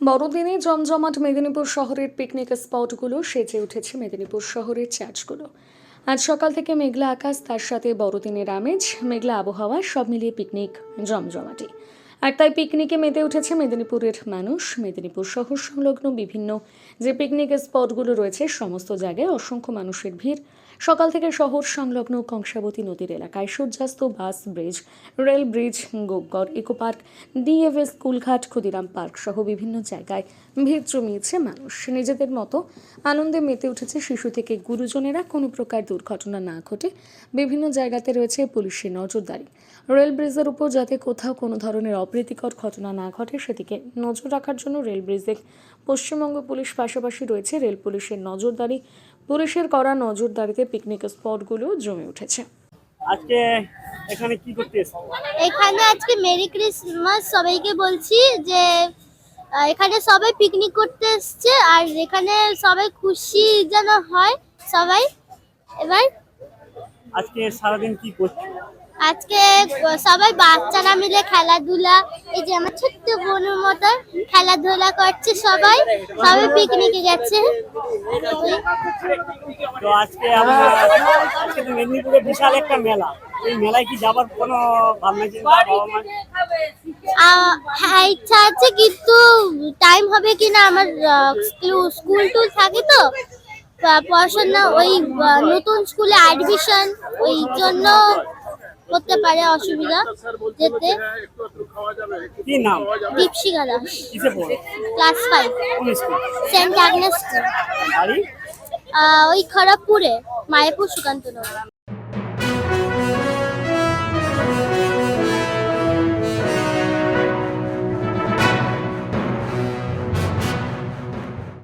বড়দিনে জমজমাট মেদিনীপুর শহরের পিকনিক স্পটগুলো সেজে উঠেছে মেদিনীপুর শহরের চার্চগুলো আজ সকাল থেকে মেঘলা আকাশ, তার সাথে বড়দিনের আমেজ, মেঘলা আবহাওয়া, সব মিলিয়ে পিকনিক জমজমাটি। আর তাই পিকনিকে মেতে উঠেছে মেদিনীপুরের মানুষ। মেদিনীপুর শহর সংলগ্ন বিভিন্ন যে পিকনিক স্পটগুলো রয়েছে, সমস্ত জায়গায় অসংখ্য মানুষের ভিড়। সকাল থেকে শহর সংলগ্ন কংসাবতী নদীর এলাকায় সূর্যাস্ত বাস, bridge, rail bridge, Gopgarh eco park DFS স্কুলঘাট, Khudiram park সহ বিভিন্ন জায়গায় ভিড় জমিয়েছে মানুষ। নিজেদের মতো আনন্দে মেতে উঠেছে শিশু থেকে গুরুজনেরা। কোনো প্রকার দুর্ঘটনা না ঘটে। বিভিন্ন জায়গাতে রয়েছে পুলিশের নজরদারি। রেল ব্রিজের উপর যাতে কোথাও কোনো ধরনের অপ্রীতিকর ঘটনা না ঘটে সেদিকে নজর রাখার জন্য রেল ব্রিজে পশ্চিমবঙ্গ পুলিশ পাশাপাশি রয়েছে রেল পুলিশের নজরদারি। পুলিশের করা নজরদারিতে পিকনিক স্পটগুলো জমে উঠেছে। আজকে এখানে কি করতে এখানে আজকে মেরি ক্রিসমাস সবাইকে বলছি যে এখানে সবাই পিকনিক করতে এসছে আর এখানে সবাই খুশি যেন হয় সবাই। এবার আজকে সারাদিন কি করছ? আজকে সবাই বাচ্চারা মিলে খেলাধুলা এই যে আমার ছোট্ট বোনের মতো খেলাধুলা করছে সবাই। সবাই পিকনিকে গেছে। তো আজকে আমরা আজকে তো মেদিনীপুরে বিশাল একটা মেলা। এই মেলায় কি যাবার কোনো ভাবনা চিন্তা হ্যাঁ ইচ্ছা আছে কিন্তু টাইম হবে কিনা আমার স্কুল টুল থাকে তো। পড়াশোনা ওই নতুন স্কুলে অ্যাডমিশন ওই জন্য হতে পারে অসুবিধা যেতে কি নাম? দীপশিকা দাস কিসে পড়ে? ক্লাস ফাইভ সেন্ট বাড়ি? ওই খড়গপুরে মায়াপুর সুকান্ত নগর